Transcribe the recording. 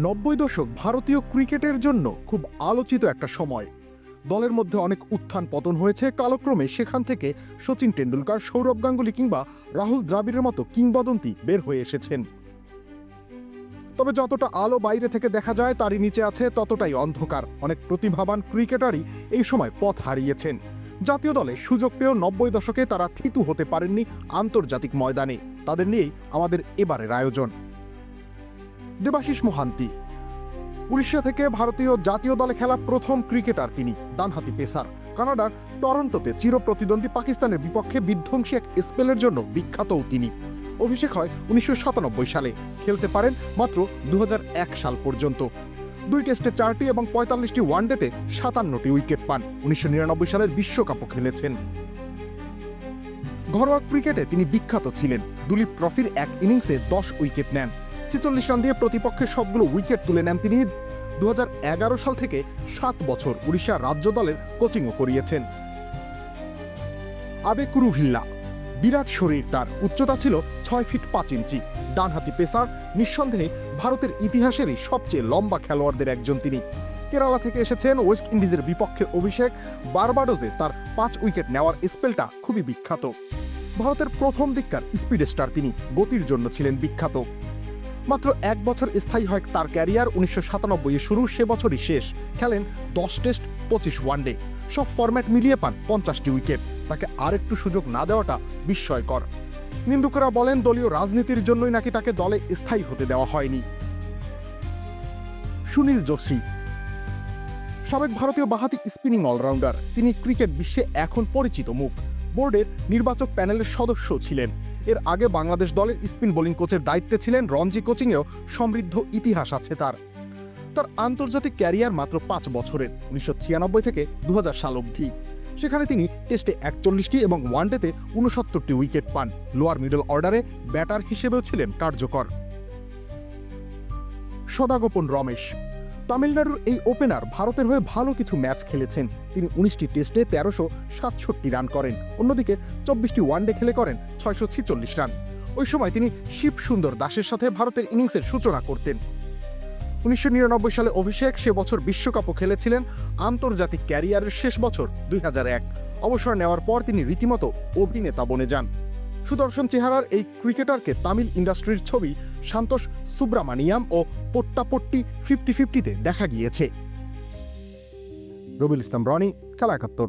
নব্বই দশক ভারতীয় ক্রিকেটের জন্য খুব আলোচিত একটা সময়। দলের মধ্যে অনেক উত্থান পতন হয়েছে, কালক্রমে সেখান থেকে সচিন টেন্ডুলকার সৌরভ গাঙ্গুলি কিংবা রাহুল দ্রাবিড়ের মতো কিংবদন্তি বের হয়ে এসেছেন। তবে যতটা আলো বাইরে থেকে দেখা যায়, তারই নিচে আছে ততটাই অন্ধকার। অনেক প্রতিভাবান ক্রিকেটারই এই সময় পথ হারিয়েছেন। জাতীয় দলে সুযোগ পেয়েও নব্বই দশকে তারা থিতু হতে পারেননি আন্তর্জাতিক ময়দানে। তাদের নিয়েই আমাদের এবারের আয়োজন। দেবাশিস মোহান্তি। উড়িষ্যা থেকে ভারতীয় জাতীয় দলে খেলা প্রথম ক্রিকেটার তিনি, ডানহাতি পেসার। কানাডার টরন্টোতে চিরপ্রতিদ্বন্দ্বী পাকিস্তানের বিপক্ষে বিধ্বংসী এক স্পেলের জন্য বিখ্যাতও তিনি। অভিষেক হয় উনিশশো সাতানব্বই সালে, খেলতে পারেন মাত্র দুহাজার এক সাল পর্যন্ত। দুই টেস্টে চারটি এবং পঁয়তাল্লিশটি ওয়ানডেতে সাতান্নটি উইকেট পান। উনিশশো সালের বিশ্বকাপও খেলেছেন। ঘরোয়া ক্রিকেটে তিনি বিখ্যাত ছিলেন। দুলীপ ট্রফির এক ইনিংসে দশ উইকেট নেন। ছেচল্লিশ রান দিয়ে প্রতিপক্ষের সবগুলো উইকেট তুলে নেন তিনি। দু হাজার এগারো সাল থেকে সাত বছর উড়িষ্যা রাজ্য দলের কোচিংও করিয়েছেন। আবেকুরু ভিল্লা, বিরাট শরীর, তার উচ্চতা ছিল ছয় ফিট পাঁচ ইঞ্চি। ডানহাতি পেসার, নিঃসন্দেহে ভারতের ইতিহাসেরই সবচেয়ে লম্বা খেলোয়াড়দের একজন তিনি। কেরালা থেকে এসেছেন ওয়েস্ট ইন্ডিজের বিপক্ষে অভিষেক বারবাডোজে, তার পাঁচ উইকেট নেওয়ার স্পেলটা খুবই বিখ্যাত। ভারতের প্রথম দিককার স্পিড স্টার তিনি, গতির জন্য ছিলেন বিখ্যাত। মাত্র এক বছর স্থায়ী হয় তার ক্যারিয়ার। উনিশশো সাতানব্বই শুরু, সে বছরই শেষ। খেলেন দশ টেস্ট, পঁচিশ ওয়ানডে সব ফরম্যাট মিলিয়ে পান পঞ্চাশটি উইকেট। তাকে আরেকটু সুযোগ না দেওয়াটা বিস্ময়কর। নিন্দুকরা বলেন, দলীয় রাজনীতির জন্যই নাকি তাকে দলে স্থায়ী হতে দেওয়া হয়নি। সুনীল যোশী। সাবেক ভারতীয় বাহাতি স্পিনিং অলরাউন্ডার। তিনি ক্রিকেট বিশ্বে এখন পরিচিত মুখ। বোর্ডের নির্বাচক প্যানেলের সদস্য ছিলেন। এর আগে বাংলাদেশ দলের স্পিন বোলিং কোচের দায়িত্বে ছিলেন রঞ্জি কোচিংয়েও সমৃদ্ধ ইতিহাস আছে তার। তার আন্তর্জাতিক ক্যারিয়ার মাত্র পাঁচ বছরের, উনিশশো ছিয়ানব্বই থেকে দু হাজার সাল অবধি। সেখানে তিনি টেস্টে একচল্লিশটি এবং ওয়ানডেতে উনসত্তরটি উইকেট পান। লোয়ার মিডল অর্ডারে ব্যাটার হিসেবেও ছিলেন কার্যকর। সদাগোপন রমেশ তামিলনাড়ুর এই ওপেনার ভারতের হয়ে ভালো কিছু ম্যাচ খেলেছেন। তিনি উনিশটি টেস্টে তেরোশো সাতষট্টি রান করেন। অন্যদিকে চব্বিশটি ওয়ানডে খেলে করেন ছয়শো ছিচল্লিশ রান। ওই সময় তিনি শিব সুন্দর দাসের সাথে ভারতের ইনিংসের সূচনা করতেন। উনিশশো নিরানব্বই সালে অভিষেক সে বছর বিশ্বকাপও খেলেছিলেন। আন্তর্জাতিক ক্যারিয়ারের শেষ বছর দুই হাজার এক। অবসর নেওয়ার পর তিনি রীতিমতো অভিনেতা বনে যান। সুদর্শন চেহারার এই ক্রিকেটারকে তামিল ইন্ডাস্ট্রির ছবি সান্তোষ সুব্রামানিয়াম ও পোট্টাপট্টি ফিফটি ফিফটিতে দেখা গিয়েছে। রবিল ইসলাম রনি খেলা একাত্তর